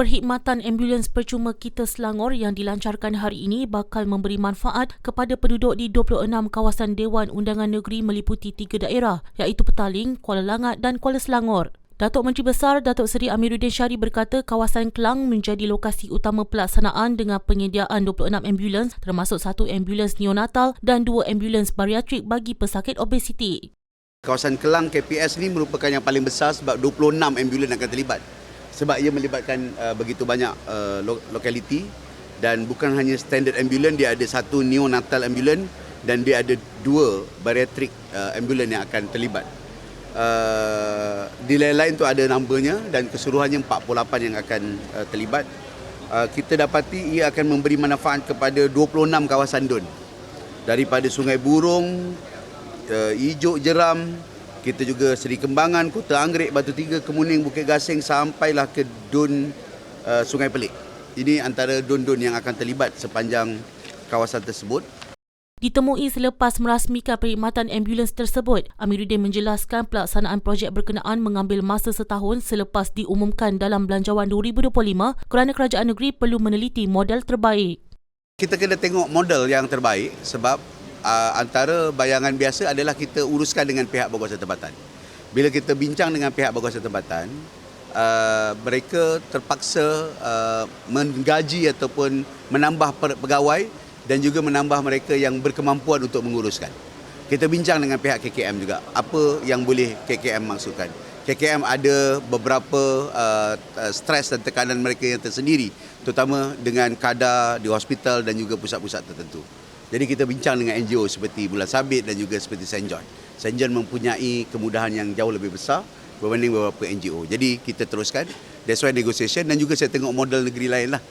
Perkhidmatan ambulans percuma kita Selangor yang dilancarkan hari ini bakal memberi manfaat kepada penduduk di 26 kawasan Dewan Undangan Negeri meliputi tiga daerah iaitu Petaling, Kuala Langat dan Kuala Selangor. Datuk Menteri Besar Datuk Seri Amiruddin Syari berkata kawasan Kelang menjadi lokasi utama pelaksanaan dengan penyediaan 26 ambulans termasuk satu ambulans neonatal dan dua ambulans bariatrik bagi pesakit obesiti. Kawasan Kelang KPS ni merupakan yang paling besar sebab 26 ambulan akan terlibat. Sebab ia melibatkan uh, begitu banyak uh, lo- lokaliti dan bukan hanya standard ambulan, dia ada satu neonatal ambulan dan dia ada dua bariatric uh, ambulan yang akan terlibat. Uh, di lain-lain tu ada namanya dan keseluruhannya 48 yang akan uh, terlibat. Uh, kita dapati ia akan memberi manfaat kepada 26 kawasan DUN. Daripada Sungai Burung, uh, Ijuk Jeram, kita juga Seri Kembangan, Kota Anggrek, Batu Tiga, Kemuning, Bukit Gasing sampailah ke Dun uh, Sungai Pelik. Ini antara dun-dun yang akan terlibat sepanjang kawasan tersebut. Ditemui selepas merasmikan perkhidmatan ambulans tersebut, Amiruddin menjelaskan pelaksanaan projek berkenaan mengambil masa setahun selepas diumumkan dalam Belanjawan 2025 kerana kerajaan negeri perlu meneliti model terbaik. Kita kena tengok model yang terbaik sebab uh, antara bayangan biasa adalah kita uruskan dengan pihak berkuasa tempatan. Bila kita bincang dengan pihak berkuasa tempatan, uh, mereka terpaksa uh, menggaji ataupun menambah pegawai dan juga menambah mereka yang berkemampuan untuk menguruskan. Kita bincang dengan pihak KKM juga apa yang boleh KKM maksudkan. KKM ada beberapa uh, stres dan tekanan mereka yang tersendiri terutama dengan kadar di hospital dan juga pusat-pusat tertentu. Jadi kita bincang dengan NGO seperti Bulan Sabit dan juga seperti St. John. St. John mempunyai kemudahan yang jauh lebih besar berbanding beberapa NGO. Jadi kita teruskan. That's why negotiation dan juga saya tengok model negeri lain lah.